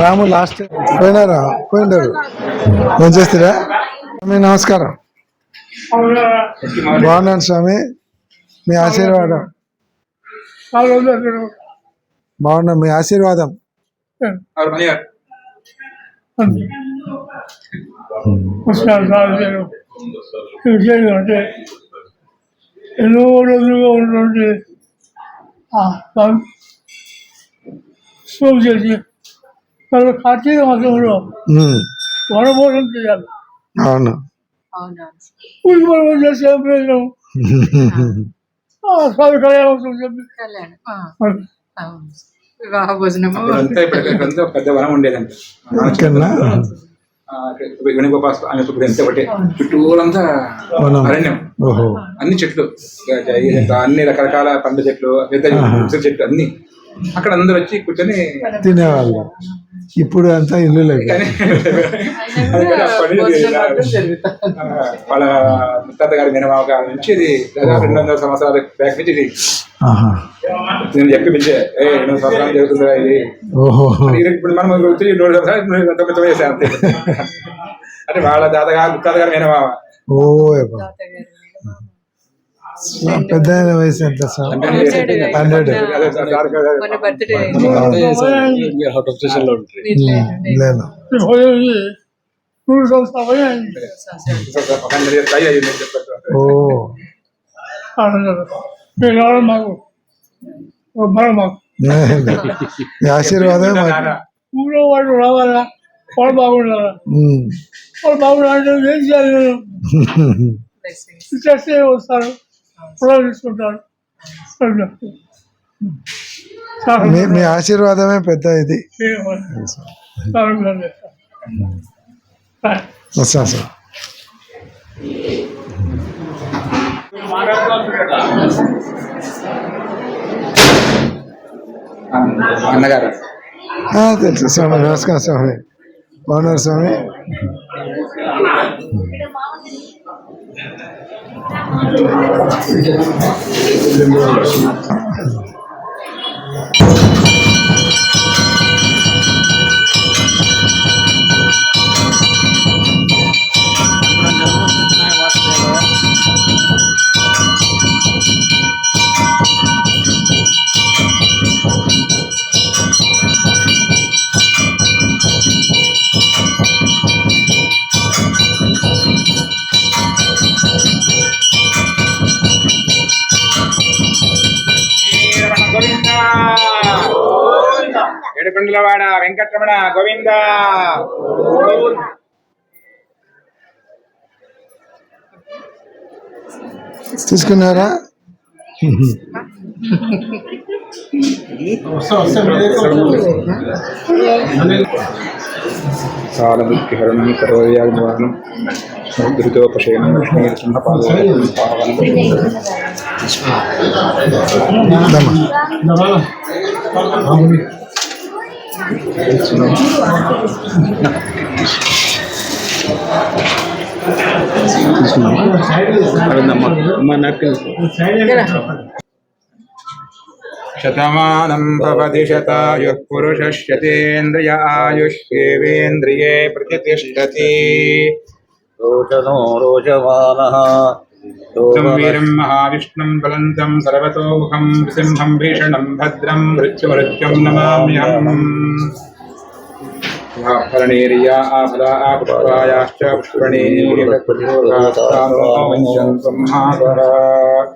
రాము last పోయినారా? పోయినారు ఏం చేస్తారా స్వామి నమస్కారం. బాగున్నాను స్వామి. మీ ఆశీర్వాదం. బాగున్నా. మీ ఆశీర్వాదం. అంటే ఎన్నో రోజులుగా ఉన్నటువంటి చేసి కార్తీక మాసంలో వనభోజనం చేయాలి అవును? మనం చేసే ప్రయోజనం ఆ స్వామి కళ్యాణం చెప్పి. వివాహ భోజనము పెద్ద వనం వేణుగోపాల స్వామి ఇప్పుడు ఎంత ఒకటి. చుట్టూరంతా. అరణ్యం. ఓహో. అన్ని చెట్లు. అన్ని రకరకాల పండ్ల చెట్లు పెద్ద చెట్లు అన్ని. అక్కడ అందరూ వచ్చి కూర్చొని తినేవాళ్ళు. ఇప్పుడు అంతా ఇల్లు వాళ్ళ ముత్తాత గారి మినమావ గారి నుంచి ఇది దాదాపు రెండు వందల సంవత్సరాల బ్యాక్ నుంచి ఇది. ఆహా. నేను చెప్పి పిలిచే ఏ రెండు వందల సంవత్సరాలు జరుగుతుందా ఇది? ఓహో. ఇప్పుడు మనం వచ్చి నూరు సంవత్సరాలు తొమ్మిది తొమ్మిది చేశాం అంతే. అంటే వాళ్ళ తాతగారు ముత్తాత గారి మినమావ ఓ. పెద్ద వయసు ఎంత సార్? హండ్రెడ్ లేదు మాకు ఊళ్ళో వాళ్ళు రావాలా వాళ్ళు బాగుండాలా. వాళ్ళు బాగుండాలంటే ఏం చేయాలి వస్తారు. పొలం తీసుకుంటారు చాలా మీ మీ ఆశీర్వాదమే పెద్ద ఇది చాలా చేస్తారు వస్తా సార్ అన్నగారు ఆ, తెలుసు స్వామి నమస్కారం స్వామి బాగున్నారు స్వామి గోవింద ఏడుకొండలవాడ వెంకటరమణ గోవింద. తీసుకున్నారా? కాలమృత్యుహరణం కరోయాగ్నివారణం సముద్రితోపశయనం విష్ణుసింహపాదం దమ్మా. शतमानं भवति शतायुः पुरुषश्यतेन्द्रिय आयुष्येवेन्द्रिये प्रतिष्ठति रोचनो रोचमानः। తం వీరం మహావిష్ణుం బలంతం సర్వతోముఖం నృసింహం భీషణం భద్రం మృత్యుమృత్యుం నమామ్యహం ఫలనేరియా ఆఫలా ఆపుష్పాయాశ్చ పుష్పణేర్యప్రతిరోధాస్తానోమంచంతం మహావర సుమంగళేరియం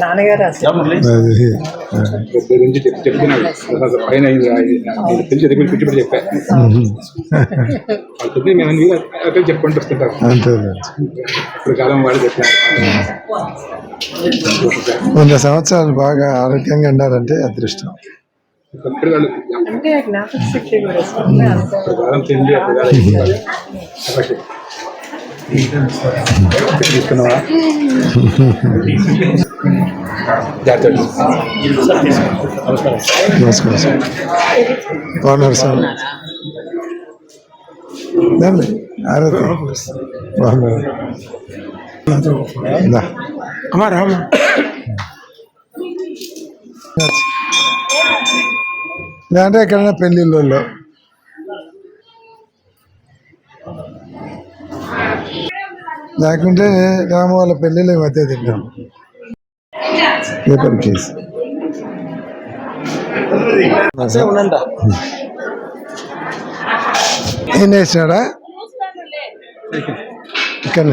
నాన్నగారు చెప్పుకుంటూ ఇప్పుడు కాలం వాడు వంద సంవత్సరాలు బాగా ఆరోగ్యంగా ఉండాలంటే అదృష్టం. అంటే జ్ఞాపక శక్తి కూడా తీసుకున్నావా నమస్కారం సార్ బాగున్నారు సార్ రండి ఆరతి బాగున్నారు దా. అంటే ఎక్కడైనా పెళ్ళిళ్ళలో లేకుంటే రామ వాళ్ళ పెళ్ళిళ్ళు మధ్య తింటాం. పేపర్ కేసు ఏం వేసినాడా ఇక్కడ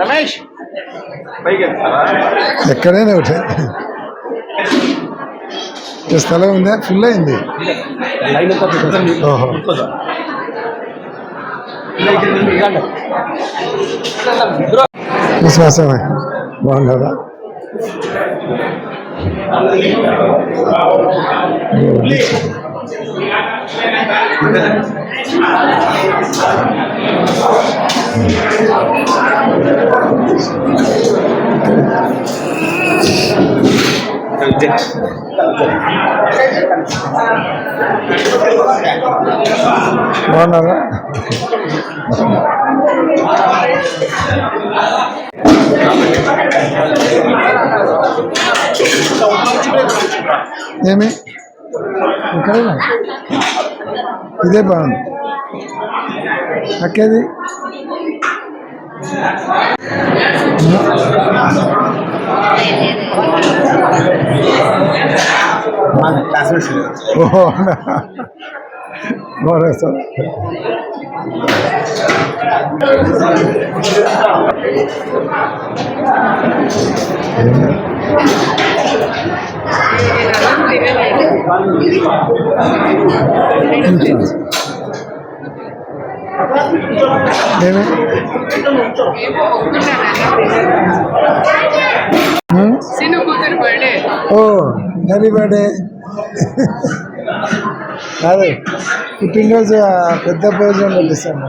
రమేష్ ఎక్కడైనా ఒకటే. స్థలం ఉందా? ఫుల్ అయింది. లైన్ విశ్వాసమే బాగుండదా Thank you. బాగున్నారా? ఏమి? ఇదే బాగుంది. అక్కేది? ఓహో అవునా? బాగున్నా సార్ ఏమి ఓ హ్యాపీ బర్త్డే అదే పుట్టినరోజు ఆ పెద్ద భోజనం పంపిస్తాను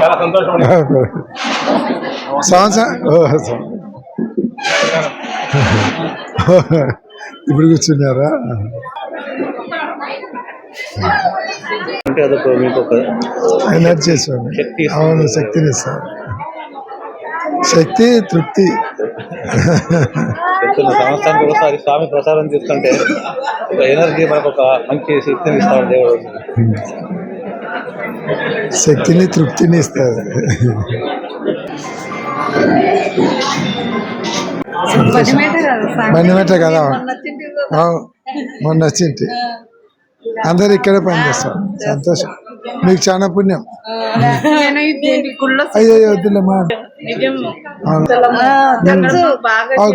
చాలా సంతోషం సంవత్సరం ఇప్పుడు కూర్చున్నారా? అంటే అదొక మీకు ఒక ఎనర్జీ స్వామి శక్తి. అవును శక్తిని ఇస్తారు శక్తి తృప్తి. సంవత్సరానికి ఒకసారి స్వామి ప్రసారం తీసుకుంటే ఒక ఎనర్జీ మనకు ఒక మంచి శక్తిని ఇస్తాడు దేవుడు. శక్తిని తృప్తిని ఇస్తారు. పదిమేట కదా మొన్న వచ్చింటి అందరు ఇక్కడే పని చేస్తారు. సంతోషం. మీకు చాలా పుణ్యం. అయ్యో వద్దులేమ్మా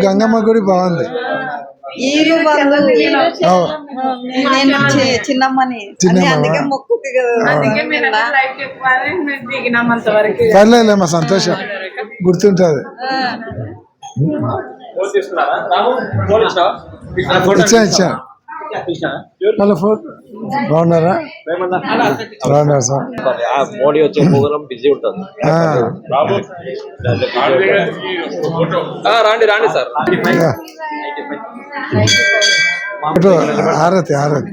గంగమ్మ గుడి బాగుంది. చిన్నమ్మని. పర్లేదులేమ్మా సంతోషం. గుర్తుంటుంది. ఇచ్చా ఇచ్చా మళ్ళీ ఫోన్ బాగున్నారా? బాగున్నారు సార్? ఆ మోడీ వచ్చే ప్రోగ్రాం బిజీ ఉంటుంది. ఆ, రాండి రాండి సార్. ఆరతి ఆరతి.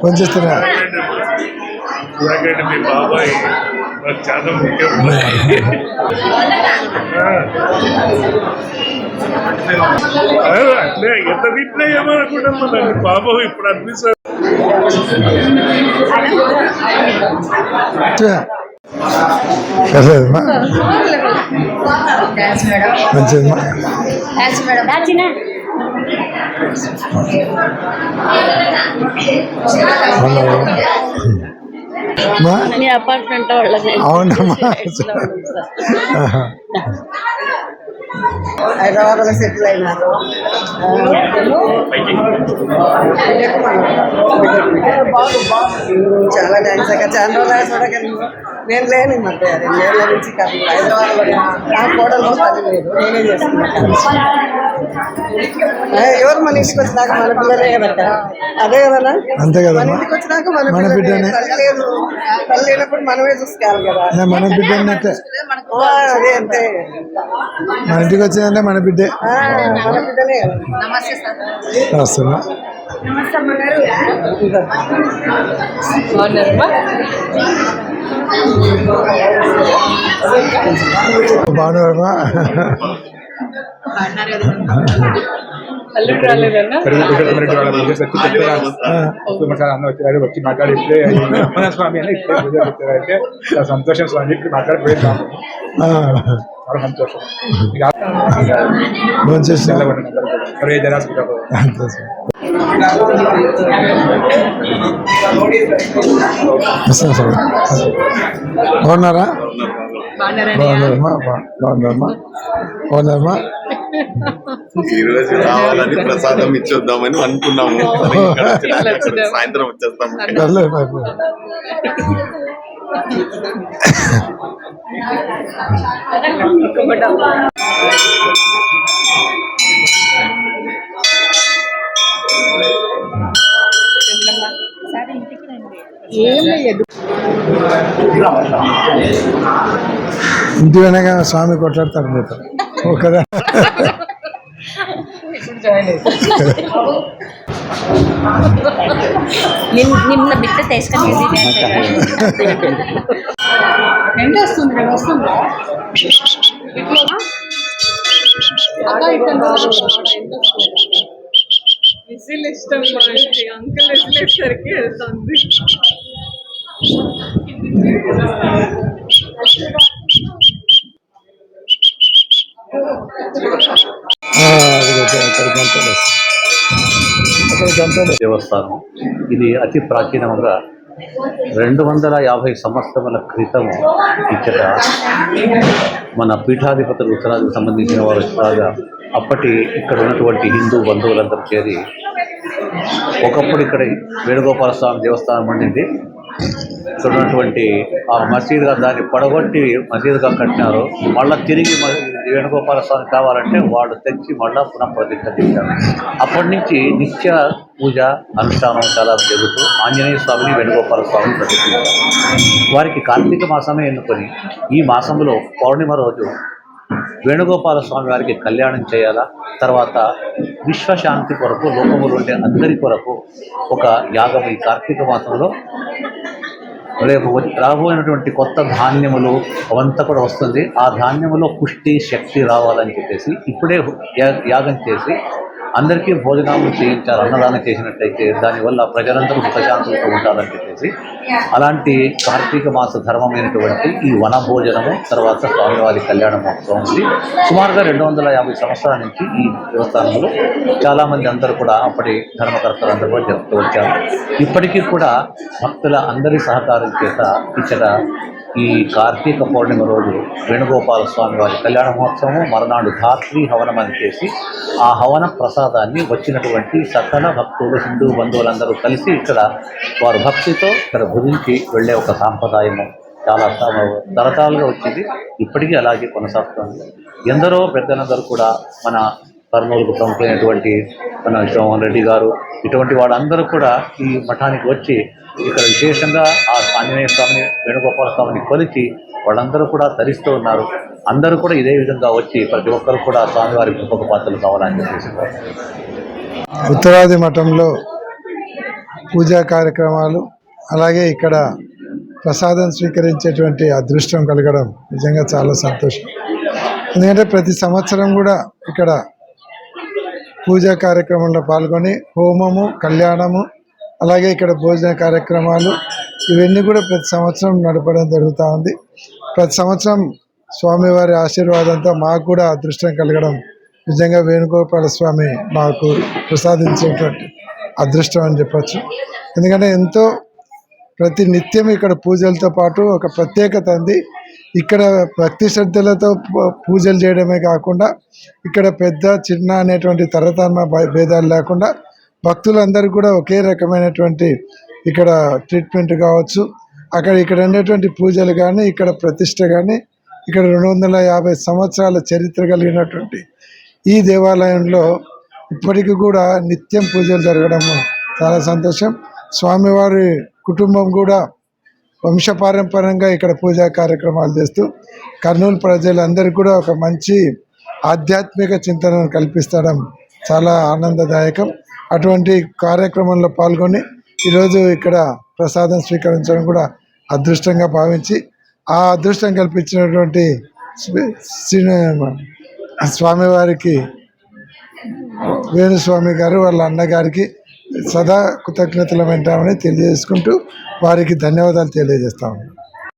కొంచెం ఇస్తారా మీ బాబాయ్. నాకు చాలా ముఖ్యం. అట్లే ఎంత రిప్లై ఏమనుకుంటాం మన బాబు ఇప్పుడు అనిపిస్తుంది పర్లేదమ్మా మంచిదమ్మా మీ అపార్ట్మెంట్ వాళ్ళని అవునమ్మా. ఆహా. హైదరాబాద్లో సెటిల్ అయినారు. చాలా థ్యాంక్స్ అక్క. చాలా రోజులు చూడగలను నేను లేను ఈ మధ్య. రెండేళ్ళ నుంచి కాదు. హైదరాబాద్లో నా కోడలు తల్లి లేదు. నేనే చేస్తున్నాను ఎవరు మన ఇంటికి వచ్చినాక మన పిల్లలే కదక్క అదే కదా అంతే మన కదమ్మా ఇంటికి వచ్చినాక మన మన బిడ్డనే. లేదు. తల్లి లేనప్పుడు మనమే చూసుకోవాలి కదా. మన బిడ్డ అన్నట్టే అదే అంతే. మన ఇంటికి వచ్చిందంటే మన బిడ్డే. మన బిడ్డనే కదా. నమస్తే సార్. వస్తున్నా బాగున్నారమ్మా. అల్లుడు రాలేదన్నా? వచ్చారు వచ్చి మాట్లాడి ఇప్పుడే స్వామి అని చాలా సంతోషం స్వామి ఇప్పుడు మాట్లాడిపోయిందాము చాలా సంతోషం. బాగున్నారా? బాగున్నారమ్మా. బాగున్నారమ్మా. బాగున్నారమ్మా ఈరోజు రావాలని ప్రసాదం ఇచ్చొద్దామని అనుకున్నాము. సాయంత్రం వచ్చేస్తాము. ఇంటి వెనక స్వామి కొట్లాడతారు మీతో. ఒకదా నిన్న నిన్న బిడ్డ తీసుకొని ఎండ వస్తుంది కదా వస్తుందా? విజిల్ ఇష్టం అంకుల్ విజిల్ ఇచ్చేసరికి వెళ్తుంది అక్కడ గంటలు అక్కడ గంటలు దేవస్థానం. ఇది అతి ప్రాచీనంగా రెండు వందల యాభై సంవత్సరముల క్రితం ఇక్కడ మన పీఠాధిపతులు ఉత్తరాదికి సంబంధించిన వారు కాగా అప్పటి ఇక్కడ ఉన్నటువంటి హిందూ బంధువులందరూ చేరి ఒకప్పుడు ఇక్కడ వేణుగోపాల స్వామి దేవస్థానం ఉండింది. ఇక్కడ ఉన్నటువంటి ఆ మసీదుగా దాన్ని పడగొట్టి మసీదుగా కట్టినారు. మళ్ళీ తిరిగి వేణుగోపాల స్వామి కావాలంటే వాళ్ళు తెచ్చి మళ్ళా పునః చేశారు. అప్పటి నుంచి నిత్య పూజ అనుష్ఠానం చాలా జరుగుతూ ఆంజనేయ స్వామిని వేణుగోపాల స్వామిని ప్రతిష్ఠించారు. వారికి కార్తీక మాసమే ఎన్నుకొని ఈ మాసంలో పౌర్ణిమ రోజు వేణుగోపాల స్వామి వారికి కళ్యాణం చేయాలా తర్వాత విశ్వశాంతి కొరకు లోకములు ఉండే అందరి కొరకు ఒక యాగం ఈ కార్తీక మాసంలో రేపు రాబోయినటువంటి కొత్త ధాన్యములు అవంతా కూడా వస్తుంది. ఆ ధాన్యములో పుష్టి శక్తి రావాలని చెప్పేసి ఇప్పుడే యాగం చేసి అందరికీ భోజనాలు చేయించాలి అన్నదానం చేసినట్టయితే దానివల్ల ప్రజలందరూ సుఖశాంతులతో ఉంటారని చెప్పేసి అలాంటి కార్తీక మాస ధర్మమైనటువంటి ఈ వన భోజనము తర్వాత స్వామివారి కళ్యాణ మహోత్సవం ఉంది. సుమారుగా రెండు వందల యాభై సంవత్సరాల నుంచి ఈ దేవస్థానంలో చాలామంది అందరూ కూడా అప్పటి ధర్మకర్తలందరూ కూడా జరుపుతూ వచ్చారు. ఇప్పటికీ కూడా భక్తుల అందరి సహకారం చేత ఇక్కడ ఈ కార్తీక పౌర్ణమి రోజు వేణుగోపాల స్వామి వారి కళ్యాణ మహోత్సవం మరునాడు ధాత్రి హవనం అని చేసి ఆ హవన ప్రసాదాన్ని వచ్చినటువంటి సకల భక్తులు హిందూ బంధువులందరూ కలిసి ఇక్కడ వారు భక్తితో ఇక్కడ భుజించి వెళ్ళే ఒక సాంప్రదాయము. చాలా తరతాలుగా వచ్చింది. ఇప్పటికీ అలాగే కొనసాగుతుంది. ఎందరో పెద్దలందరూ కూడా మన కర్నూలుకు ప్రముఖులైనటువంటి మన జగన్మోహన్ రెడ్డి గారు ఇటువంటి వాళ్ళందరూ కూడా ఈ మఠానికి వచ్చి ఇక్కడ విశేషంగా ఆ ఆంజనేయ స్వామిని వేణుగోపాల స్వామిని కొలిచి వాళ్ళందరూ కూడా తరిస్తూ ఉన్నారు. అందరూ కూడా ఇదే విధంగా వచ్చి ప్రతి ఒక్కరు కూడా స్వామివారి గొప్ప పాత్రలు కావాలని చెప్పేసి ఉత్తరాది మఠంలో పూజా కార్యక్రమాలు అలాగే ఇక్కడ ప్రసాదం స్వీకరించేటువంటి అదృష్టం కలగడం నిజంగా చాలా సంతోషం. ఎందుకంటే ప్రతి సంవత్సరం కూడా ఇక్కడ పూజా కార్యక్రమంలో పాల్గొని హోమము కళ్యాణము అలాగే ఇక్కడ భోజన కార్యక్రమాలు ఇవన్నీ కూడా ప్రతి సంవత్సరం నడపడం జరుగుతూ ఉంది. ప్రతి సంవత్సరం స్వామివారి ఆశీర్వాదంతో మాకు కూడా అదృష్టం కలగడం నిజంగా వేణుగోపాల స్వామి మాకు ప్రసాదించేటువంటి అదృష్టం అని చెప్పచ్చు. ఎందుకంటే ఎంతో ప్రతి నిత్యం ఇక్కడ పూజలతో పాటు ఒక ప్రత్యేకత ఉంది. ఇక్కడ భక్తి శ్రద్ధలతో పూ- పూజలు చేయడమే కాకుండా ఇక్కడ పెద్ద చిన్న అనేటువంటి తరతమ భేదాలు లేకుండా భక్తులందరూ కూడా ఒకే రకమైనటువంటి ఇక్కడ ట్రీట్మెంట్ కావచ్చు. అక్కడ ఇక్కడ ఉండేటువంటి పూజలు కానీ ఇక్కడ ప్రతిష్ట కానీ ఇక్కడ రెండు వందల యాభై సంవత్సరాల చరిత్ర కలిగినటువంటి ఈ దేవాలయంలో ఇప్పటికీ కూడా నిత్యం పూజలు జరగడం చాలా సంతోషం. స్వామివారి కుటుంబం కూడా వంశపారంపర్యంగా ఇక్కడ పూజా కార్యక్రమాలు చేస్తూ కర్నూలు ప్రజలందరికీ కూడా ఒక మంచి ఆధ్యాత్మిక చింతనను కల్పిస్తడం చాలా ఆనందదాయకం. అటువంటి కార్యక్రమంలో పాల్గొని ఈరోజు ఇక్కడ ప్రసాదం స్వీకరించడం కూడా అదృష్టంగా భావించి ఆ అదృష్టం కల్పించినటువంటి శ్రీ- స్వామివారికి వేణుస్వామి గారు వాళ్ళ అన్నగారికి సదా కృతజ్ఞతలు వింటామని తెలియజేసుకుంటూ వారికి ధన్యవాదాలు తెలియజేస్తాము